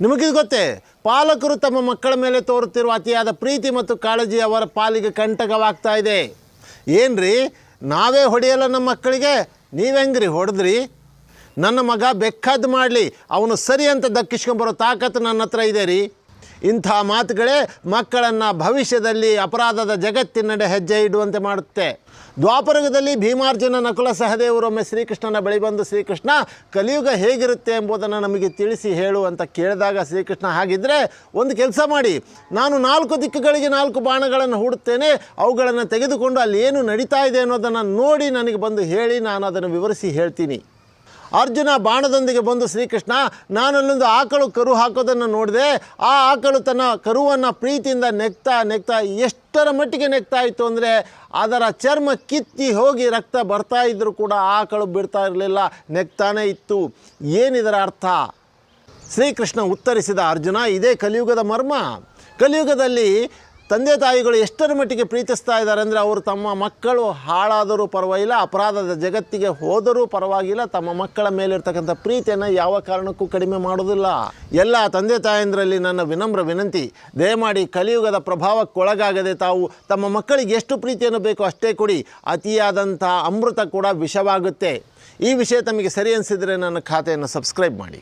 ನಿಮಗಿದು ಗೊತ್ತೇ? ಪಾಲಕರು ತಮ್ಮ ಮಕ್ಕಳ ಮೇಲೆ ತೋರುತ್ತಿರುವ ಅತಿಯಾದ ಪ್ರೀತಿ ಮತ್ತು ಕಾಳಜಿ ಅವರ ಪಾಲಿಗೆ ಕಂಟಕವಾಗ್ತಾ ಇದೆ. ಏನ್ರಿ? ನಾವೇ ಹೊಡೆಯಲ್ಲ ನಮ್ಮ ಮಕ್ಕಳಿಗೆ? ನೀವೆಂಗ್ರಿ ಹೊಡೆದ್ರಿ? ನನ್ನ ಮಗ ಬೆಕ್ಕದ್ದು ಮಾಡಲಿ, ಅವನು ಸರಿ ಅಂತ ದಕ್ಕಿಸ್ಕೊಂಬರೋ ತಾಕತ್ತು ನನ್ನ ಹತ್ರ ಇದೆ ರೀ. ಇಂಥ ಮಾತುಗಳೇ ಮಕ್ಕಳನ್ನು ಭವಿಷ್ಯದಲ್ಲಿ ಅಪರಾಧದ ಜಗತ್ತಿನಡೆ ಹೆಜ್ಜೆ ಇಡುವಂತೆ ಮಾಡುತ್ತೆ. ದ್ವಾಪರಗದಲ್ಲಿ ಭೀಮಾರ್ಜುನ ನಕುಲ ಸಹದೇವರೊಮ್ಮೆ ಶ್ರೀಕೃಷ್ಣನ ಬಳಿ ಬಂದು ಶ್ರೀಕೃಷ್ಣ, ಕಲಿಯುಗ ಹೇಗಿರುತ್ತೆ ಎಂಬುದನ್ನು ನಮಗೆ ತಿಳಿಸಿ ಹೇಳು ಅಂತ ಕೇಳಿದಾಗ ಶ್ರೀಕೃಷ್ಣ ಹಾಗಿದ್ದರೆ ಒಂದು ಕೆಲಸ ಮಾಡಿ. ನಾನು ನಾಲ್ಕು ದಿಕ್ಕುಗಳಿಗೆ ನಾಲ್ಕು ಬಾಣಗಳನ್ನು ಹೂಡುತ್ತೇನೆ. ಅವುಗಳನ್ನು ತೆಗೆದುಕೊಂಡು ಅಲ್ಲಿ ಏನು ನಡೀತಾ ಇದೆ ಅನ್ನೋದನ್ನು ನೋಡಿ ನನಗೆ ಬಂದು ಹೇಳಿ, ನಾನು ಅದನ್ನು ವಿವರಿಸಿ ಹೇಳ್ತೀನಿ. ಅರ್ಜುನ ಬಾಣದೊಂದಿಗೆ ಬಂದು ಶ್ರೀಕೃಷ್ಣ, ನಾನಲ್ಲೊಂದು ಆಕಳು ಕರು ಹಾಕೋದನ್ನು ನೋಡಿದೆ, ಆ ಆಕಳು ತನ್ನ ಕರುವನ್ನು ಪ್ರೀತಿಯಿಂದ ನೆಕ್ತಾ ನೆಕ್ತಾ ಎಷ್ಟರ ಮಟ್ಟಿಗೆ ನೆಕ್ತಾ ಇತ್ತು ಅಂದರೆ ಅದರ ಚರ್ಮ ಕಿತ್ತಿ ಹೋಗಿ ರಕ್ತ ಬರ್ತಾ ಇದ್ದರೂ ಕೂಡ ಆಕಳು ಬಿಡ್ತಾ ಇರಲಿಲ್ಲ, ನೆಕ್ತಾನೇ ಇತ್ತು. ಏನಿದರ ಅರ್ಥ? ಶ್ರೀಕೃಷ್ಣ ಉತ್ತರಿಸಿದ ಅರ್ಜುನ, ಇದೇ ಕಲಿಯುಗದ ಮರ್ಮ. ಕಲಿಯುಗದಲ್ಲಿ ತಂದೆ ತಾಯಿಗಳು ಎಷ್ಟರ ಮಟ್ಟಿಗೆ ಪ್ರೀತಿಸ್ತಾ ಇದ್ದಾರೆ ಅಂದರೆ ಅವರು ತಮ್ಮ ಮಕ್ಕಳು ಹಾಳಾದರೂ ಪರವಾಗಿಲ್ಲ, ಅಪರಾಧದ ಜಗತ್ತಿಗೆ ಹೋದರೂ ಪರವಾಗಿಲ್ಲ, ತಮ್ಮ ಮಕ್ಕಳ ಮೇಲಿರ್ತಕ್ಕಂಥ ಪ್ರೀತಿಯನ್ನು ಯಾವ ಕಾರಣಕ್ಕೂ ಕಡಿಮೆ ಮಾಡೋದಿಲ್ಲ ಎಲ್ಲ ತಂದೆ ತಾಯಂದರಲ್ಲಿ ನನ್ನ ವಿನಮ್ರ ವಿನಂತಿ, ದಯಮಾಡಿ ಕಲಿಯುಗದ ಪ್ರಭಾವಕ್ಕೊಳಗಾಗದೆ ತಾವು ತಮ್ಮ ಮಕ್ಕಳಿಗೆ ಎಷ್ಟು ಪ್ರೀತಿಯನ್ನು ಬೇಕೋ ಅಷ್ಟೇ ಕೊಡಿ, ಅತಿಯಾದಂಥ ಅಮೃತ ಕೂಡ ವಿಷವಾಗುತ್ತೆ. ಈ ವಿಷಯ ತಮಗೆ ಸರಿ ಅನಿಸಿದರೆ ನನ್ನ ಖಾತೆಯನ್ನು ಸಬ್ಸ್ಕ್ರೈಬ್ ಮಾಡಿ.